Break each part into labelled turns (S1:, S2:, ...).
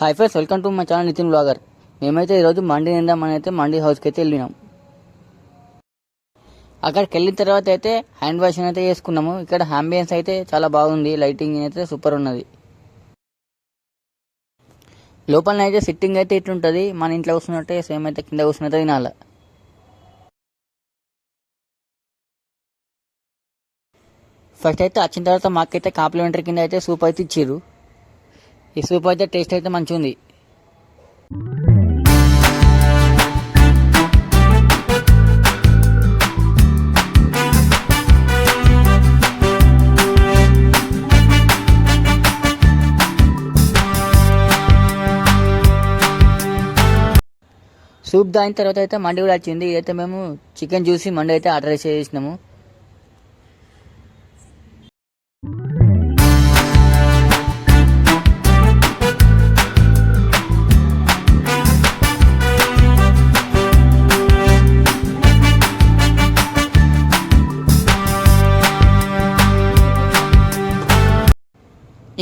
S1: Hi friends welcome to my channel Nitin blogger మేమైతే ఈరోజు మండి నిందామని అయితే మండి హౌస్కి అయితే వెళ్ళినాం. అక్కడికి వెళ్ళిన తర్వాత అయితే హ్యాండ్ వాష్ అయితే చేసుకున్నాము. ఇక్కడ అంబియన్స్ అయితే చాలా బాగుంది. లైటింగ్ అయితే సూపర్ ఉన్నది. లోపల అయితే సిట్టింగ్ అయితే ఇట్లుంటుంది. మన ఇంట్లో కూర్చున్నట్టే సేమ్ అయితే కింద కూర్చున్నట్టు తినాల. ఫస్ట్ అయితే వచ్చిన తర్వాత మాకైతే కాంప్లిమెంటరీ కింద అయితే సూప్ అయితే ఇచ్చిర్రు. ఈ సూప్ అయితే టేస్ట్ అయితే మంచిగా ఉంది సూప్ దాని తర్వాత అయితే మండి కూడా వచ్చింది. ఇదైతే మేము చికెన్ చూసి మండి అయితే ఆర్డర్ చేసినాము.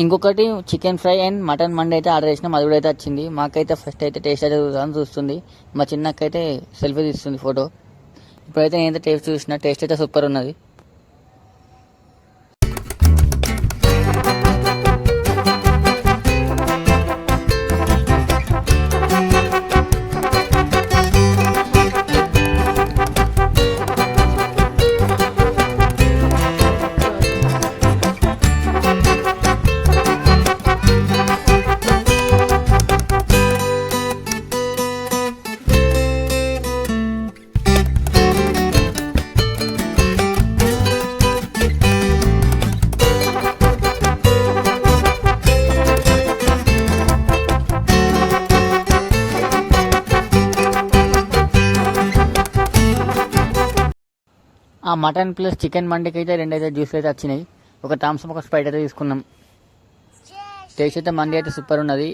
S1: ఇంకొకటి చికెన్ ఫ్రై అండ్ మటన్ మండి అయితే ఆర్డర్ చేసినాం. అది కూడా అయితే వచ్చింది. మాకైతే ఫస్ట్ అయితే టేస్ట్ అయితే చూద్దాం చూస్తుంది. మా చిన్నకైతే సెల్ఫీ తీస్తుంది ఫోటో ఇప్పుడైతే నేనైతే టేస్ట్ చూసిన టేస్ట్ అయితే సూపర్ ఉన్నది. మటన్ ప్లస్ చికెన్ మండికి అయితే రెండు అయితే జ్యూస్లు అయితే వచ్చినాయి. ఒక థమ్స్ ఒక స్ప్రైట్ అయితే తీసుకున్నాం. టేస్ట్ అయితే మండి అయితే సూపర్ ఉన్నది.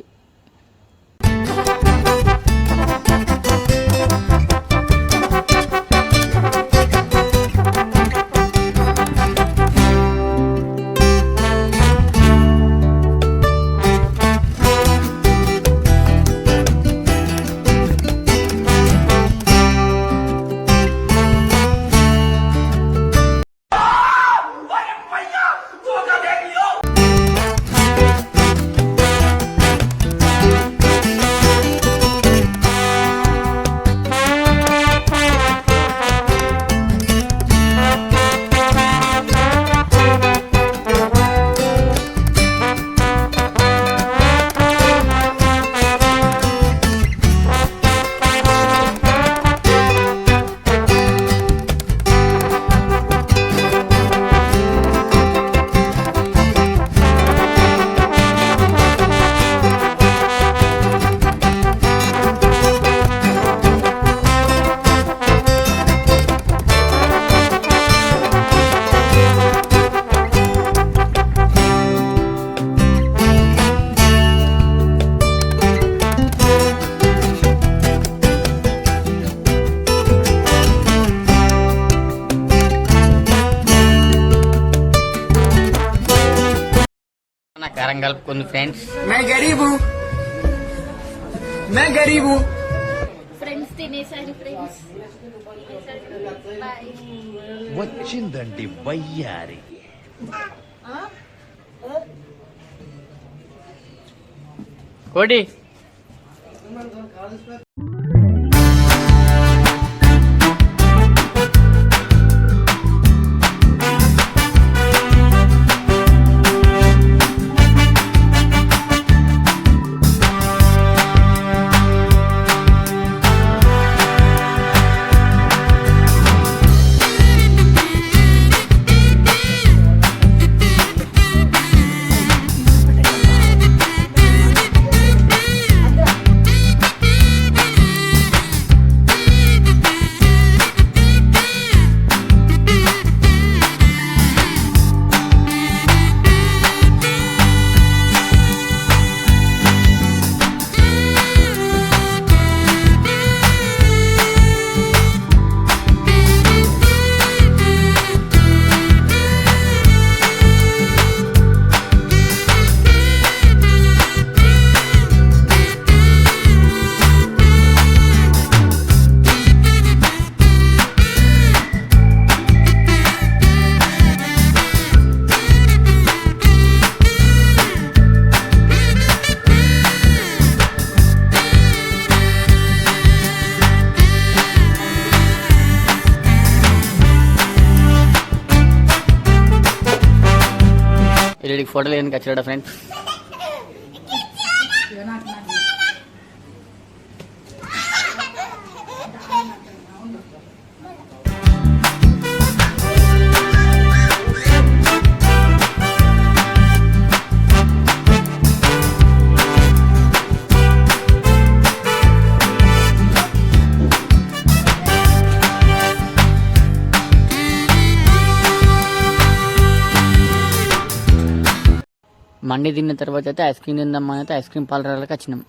S1: కారం కలుపుకుంది ఫ్రెండ్స్
S2: మే గరీబు మే గరీబు
S3: ఫ్రెండ్స్ తినేసారి ఫ్రెండ్స్
S4: వచ్చిందండి బయ్యారి కోడి.
S1: కోటి వీడికి ఫోటోలు ఎందుకు వచ్చాడా ఫ్రెండ్స్ మండి తిన్న తర్వాత అయితే ఐస్ క్రీమ్ తిందామని అయితే ఐస్ క్రీమ్ పార్లర్కి వచ్చినాం.